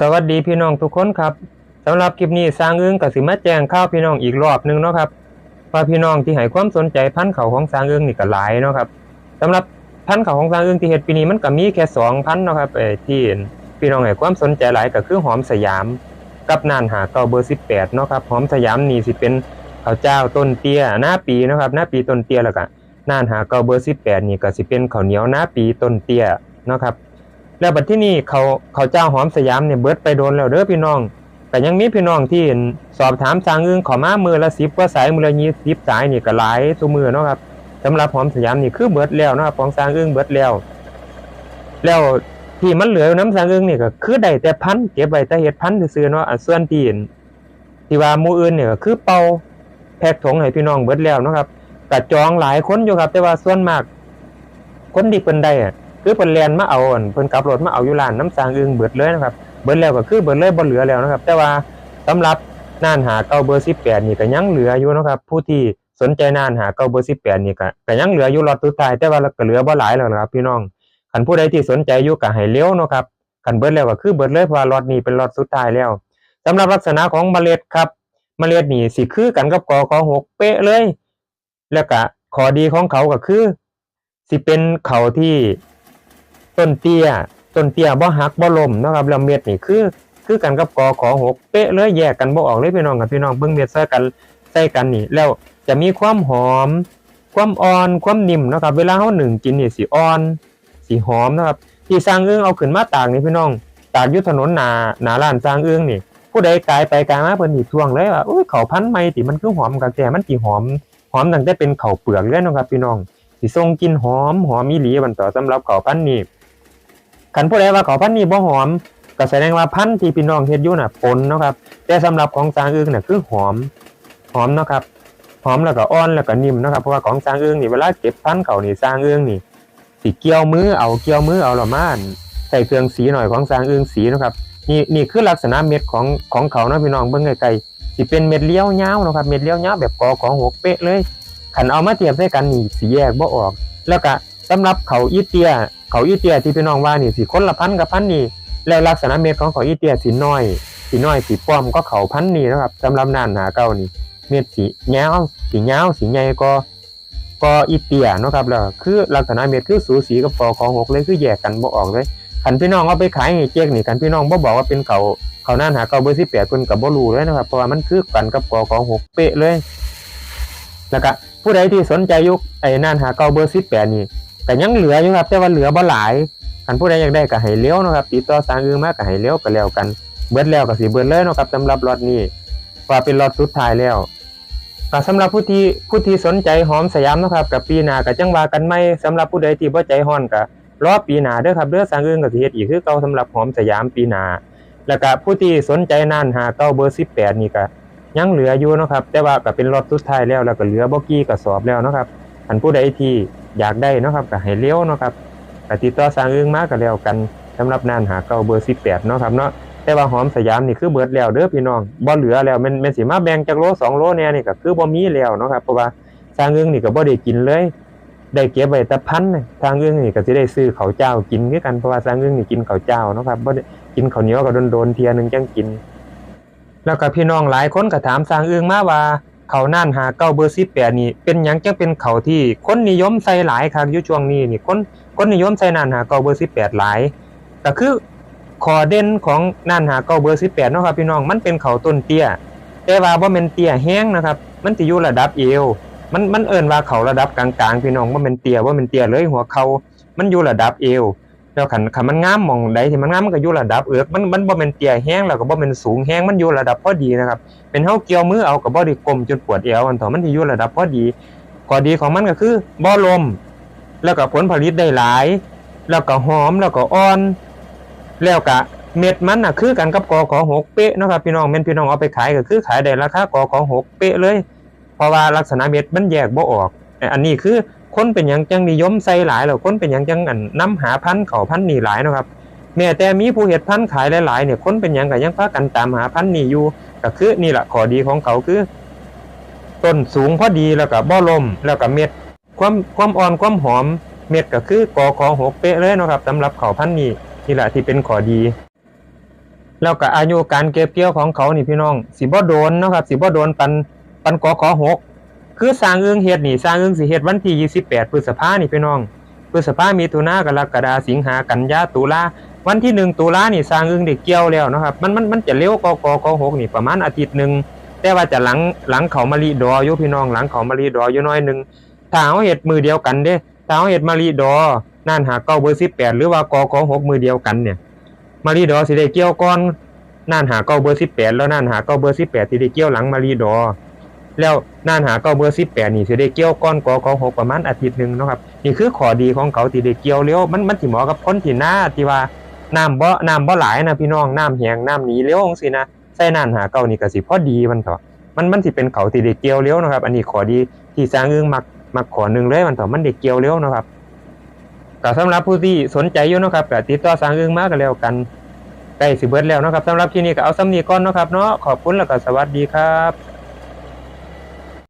สวัสดีพี่น้องทุกคนครับสำหรับคลิปนี้สร้างอึ้งกับสิมาแจ้งข่าวพี่น้องอีกรอบหนึงเนาะครับว่าพี่น้องที่ให้ความสนใจพันธุ์เขาของสร้างอึ้งนี่ก็หลายเนาะครับสำหรับพันธุ์เขาของสร้างอึ้งที่เฮ็ดปีนี้มันก็มีแค่สองพันเนาะครับเอ่อที่พี่น้องให้ความสนใจหลายก็คือหอมสยาม กับน่านหาเก้าเบอร์18เนาะครับหอมสยามนี่สิเป็นข้าวเจ้าต้นเตี้ยหน้าปีนะครับหน้าปีต้นเตี้ยแล้วก็น่านหาเก้าเบอร์18นี่ก็สิเป็นข้าวเหนียวหน้าปีต้นเตี้ยเนาะครับ แล้วบัดที่นี่เขาเขาเจ้าหอมสยามเนี่ยเบิดไปโดนแล้วเด้อพี่น้อง แต่ยังมีพี่น้องที่สอบถามสร้างอึ้งขอมามือละสิบกว่าสายมือละยี่สิบสายนี่ก็หลายตัวมือเนาะครับสำหรับหอมสยามนี่คือเบิดแล้วเนาะครับของสร้างอึ้งเบิดแล้ว แล้วที่มันเหลือน้ำสร้างอึ้งนี่ก็คือได้แต่พันเก็บไว้แต่เห็ดพันซื่อเนาะส่วนที่เห็นที่ว่ามูอื่นเนี่ยก็คือเป่าแพ็กถงให้พี่น้องเบิดแล้วเนาะครับก็จองหลายคนอยู่ครับ แต่ว่าส่วนมาก คนที่เพิ่นได้อะ คือเพิ่นแลนมาเอาอั่นเพิ่นขับรถมาเอาอยู่ร้านน้ำสางอึงเบิดเลยนะครับเบิดแล้วก็คือเบิดเลยบ่เหลือแล้วนะครับ แต่ว่าสำหรับน่านหาเก้าเบอร์18นี่ก็ยังเหลืออยู่นะครับ ผู้ที่สนใจน่านหาเก้าเบอร์18นี่ก็ก็ยังเหลืออยู่ล็อตสุดท้ายแต่ว่าก็เหลือบ่หลายแล้วนะครับ พี่น้องคันผู้ใดที่สนใจอยู่ก็ให้เร็วเนาะครับคันเบิดแล้วก็คือเบิดเลยเพราะว่าล็อตนี้เป็นล็อตสุดท้ายแล้วสำหรับลักษณะของเมล็ดครับเมล็ดนี่สิคือกันกับกอขอหกเป๊ะเลย แล้วก็ข้อดีของเขาก็คือสิเป็นเขาที่ ต้นเตี้ยต้นเตี้ยบ่หักบ่ลมนะครับแล้วเม็ดนี่คือ คือกันกับกอขอหกเป๊ะเลยแยกกันบ่ออกเลยพี่น้องกับพี่น้องเบิ่งเม็ดใส่กันใส่กันนี่ แล้วจะมีความหอม ความอ่อนความนิ่มนะครับ เวลาเฮาหนึ่งกินนี่สิอ่อนสิหอมนะครับที่สร้างเอื้องเอาขึ้นมาตากนี่พี่น้อง ตากอยู่ถนนหน้าหน้าร้านสร้างเอื้องนี่ผู้ใดกายไปกายมาเพิ่นสิทวงเลยว่าโอ้ยเขาวพันธุ์ใหม่ติมันคือหอมกับแต่มันสิหอมหอมตั้งแต่เป็นข้าวเปลือกเลยนะครับพี่น้องสิส่งกินหอมหอมอีหลีบันต่อสำหรับข้าวพันธุ์นี้ คันผู้ใดว่าเขาพันนี้บ่หอมก็แสดงว่าพันที่พี่น้องเฮ็ดอยู่น่ะปนเนาะครับแต่สำหรับของสร้างอึ้งน่ะคือหอมหอมเนาะครับหอมแล้วก็อ่อนแล้วก็นิ่มเนาะครับเพราะว่าของสร้างอึ้งนี่เวลาเก็บพันธ์เขานี่สร้างอึ้งนี่สิเกี่ยวมือเอาเกี่ยวมือเอาละมาอั่นใส่เครื่องสีหน่อยของสร้างอึ้งสีนะครับนี่นี่คือลักษณะเม็ดของของเขาเนาะพี่น้องเบิ่งไกลๆสิเป็นเม็ดเลี้ยวยาวเนาะครับเม็ดเลี้ยวยาวแบบกอของหกเป๊ะเลยคันเอามาเทียบใส่กันนี่สิแยกบ่ออก แล้วก็สำหรับเขาอีเตีย เขาอีเตียที่พี่น้องว่านี่สิคนละพันกับพันนี่แล้วลักษณะเม็ดของเขาอีเตียสีน้อยสีน้อยสีป้อมก็เขาพันนี่นะครับสำหรับน่านหาเก้านี่ เม็ดสียาสียาสีใหญ่ก็ก็อีเตียนะครับแล้วคือลักษณะเม็ดคือสูสีกับปอของหกเลยคือแยกกันบ่ออกเลยคันพี่น้องเอาไปขายให้เจ๊กนี่คันพี่น้องบ่บอกว่าเป็นเขาเขาน่านหาเก้าเบอร์สิบแปดคนกับบ่รู้เลยนะครับเพราะว่ามันคือกันกับปอของหกเป๊ะเลยแล้วก็ผู้ใดที่สนใจยุคไอ้น่านหาเก้าเบอร์สิบแปดนี่ ก็ยังเหลืออยู่ครับ แต่ว่าเหลือบ่หลายคันผู้ใดอยากได้ก็ให้เลี้ยวนะครับติดต่อสร้างอื่นมาก็ให้เลี้ยวก็แล้วกันเบิดแล้วก็สิเบิดเลยนะครับสำหรับล็อตนี้ว่าเป็นล็อตสุดท้ายแล้วก็สำหรับผู้ที่ผู้ที่สนใจหอมสยามนะครับกับปีหน้าก็จังว่ากันใหม่สำหรับผู้ใดที่บ่ใจฮ้อนก็รอปีหน้าเด้อครับเด้อสร้างอื่นก็สิเฮ็ดอีกคือเก่าสำหรับหอมสยามปีหน้าแล้วก็ผู้ที่สนใจนั่นหาเก้าเบอร์18นี่ก็ยังเหลืออยู่นะครับ แต่ว่าก็เป็นล็อตสุดท้ายแล้วแล้วก็เหลือบ่กี่กระสอบแล้วนะครับอันผู้ใดที่ อยากได้เนาะครับก็ให้เลี้ยวเนาะครับก็ติดต่อสร้างอึ้งมากก็แล้วกันสำหรับนานหาเก่าเบอร์18เนาะครับเนาะแต่ว่าหอมสยามนี่คือเบิดแล้วเด้อพี่น้องบ่เหลือแล้วมันมันสิมาแบ่งจักโลสองโลแน่นี่ก็คือบ่มีแล้วเนาะครับเพราะว่าสร้างอึ้งนี่ก็บ่ได้กินเลย ได้เก็บไว้แต่พันน่ะสร้างอึ้งนี่ก็สิได้ซื้อข้าวเจ้ากินคือกันเพราะว่าสร้างอึ้งนี่กินข้าวเจ้าเนาะครับบ่ได้กินข้าวเหนียวก็โดนๆเทียหนึงจังกิน แล้วก็พี่น้องหลายคนก็ถามสร้างอึ้งมาว่า เขาน่านหาเก้าเบอร์สิบแปดนี่เป็นยังจะเป็นเขาที่คนนิยมใส่หลายครับยู่ช่วงนี้นี่คนคนนิยมใส่น่านหาเก้าเบอร์สิบแปดหลายก็คือขอเด่นของน่านหาเก้าเบอร์สิบแปดนะครับพี่น้องมันเป็นเขาต้นเตี้ยแต่ว่าบ่แม่นเตี้ยแห้งนะครับ มันสิอยู่ระดับเอวมันมันเอิ้นว่าเขาระดับกลางๆพี่น้องบ่แม่นเตี้ยบ่แม่นเตี้ยเลยหัวเขามันอยู่ระดับเอว แล้วคันคันมันงามมองใดที่มันงามมันก็อยู่ระดับเอือกมันมันบ่แม่นเตี้ยแห้งแล้วก็บ่แม่นสูงแห้งมันอยู่ระดับพอดีนะครับ เป็นเฮาเกี่ยวมือเอากับบ่ได้กลมจนปวดเอวอันเถอมันสิอยู่ระดับพอดีข้อดีของมันก็คือบ่ลม แล้วก็ผลผลิตได้หลาย แล้วก็หอมแล้วก็อ่อน แล้วก็เม็ดมันน่ะคือกันกับกอขอหกเป๊ะนะครับพี่น้องแม่นพี่น้องเอาไปขายก็คือขายได้ราคากอขอหกเป๊ะเลย เพราะว่าลักษณะเม็ดมันแยกบ่ออก อันนี้คือ คนเป็นหยังจังนิยมใส่หลายแล้วคนเป็นหยังจังอันนํหาพันเขาพันนี่หลายนะครับแม้แต่มีผู้เฮ็ดพันขายหลายๆเนี่ยคนเป็นหยังก็ยังพากันตามหาพันนี่อยู่ก็คือนี่แหละข้อดีของเขาคือต้นสูงพอดีแล้วก็บ่ลมแล้วก็เม็ดความความอ่อนความหอมเม็ดก็คือกอขอหกเป๊ะเลยนะครับสำหรับเขาพันนี้นี่แหละที่เป็นข้อดี แล้วก็อายุการเก็บเกี่ยวของเขานี่พี่น้องสิบ่โดนนะครับสิบ่โดนปันปันกอขอหก คือสร้างเอื้องเฮ็ดนี่สร้างเอื้องสิเฮ็ดวันที่28พฤษภานี่พี่น้องพฤษภามีถุนากรกฎาสิงหากันยาตุลาวันที่หนึ่งตุลานี่สร้างเอื้องได้เกี่ยวแล้วนะครับมันมันมันจะเร็วกอกอขอหกนี่ประมาณอาทิตย์หนึงแต่ว่าจะหลังหลังเขามารีดออยู่พี่น้องหลังเขามารีดออยู่น้อยหนึงถ้าเฮาเฮ็ดมือเดียวกันเด้ถ้าเฮาเฮ็ดมารีดอนั่นหาเก้าเบอร์18หรือว่ากอขอหกมือเดียวกันเนี่ยมารีดอสิได้เกี่ยวก่อนน่านหาเก้าเบอร์สิบแปดแล้วน่านหาเก้าเบอร์สิบแปดสิได้เกี่ยวหลังมารีดอ แล้วน่านหาเก้าเบอร์สิบแปดนี่สิได้เกี่ยวก่อนกอกหกประมาณอาทิตย์หนึ่งนะครับนี่คือข้อดีของเขาที่ได้เกี่ยวเร็วมันมันสิเหมาะกับคนที่หน้าที่ว่าน้ำบ่น้ำบ่หลายนะพี่น้องน้ำแห้งน้ำหนีเร็วจังซี่นะใส่น่านหาเก้านี่ก็สิพอดีมันเถอะมันมันสิเป็นเขาที่ได้เกี่ยวเร็วนะครับ อันนี้ข้อดีที่สร้างอึ้งมักมักขอหนึ่งเลยมันเถอะมันได้เกี่ยวเร็วนะครับก็สำหรับผู้ที่สนใจอยู่นะครับก็ติดต่อสร้างอึ้งมาก็แล้วกันใกล้สิเบิดแล้วนะครับสำหรับที่นี่ก็เอาซ้ำนี้ก่อนนะครับเนาะขอบคุณแล้วก็สวัสดีครับ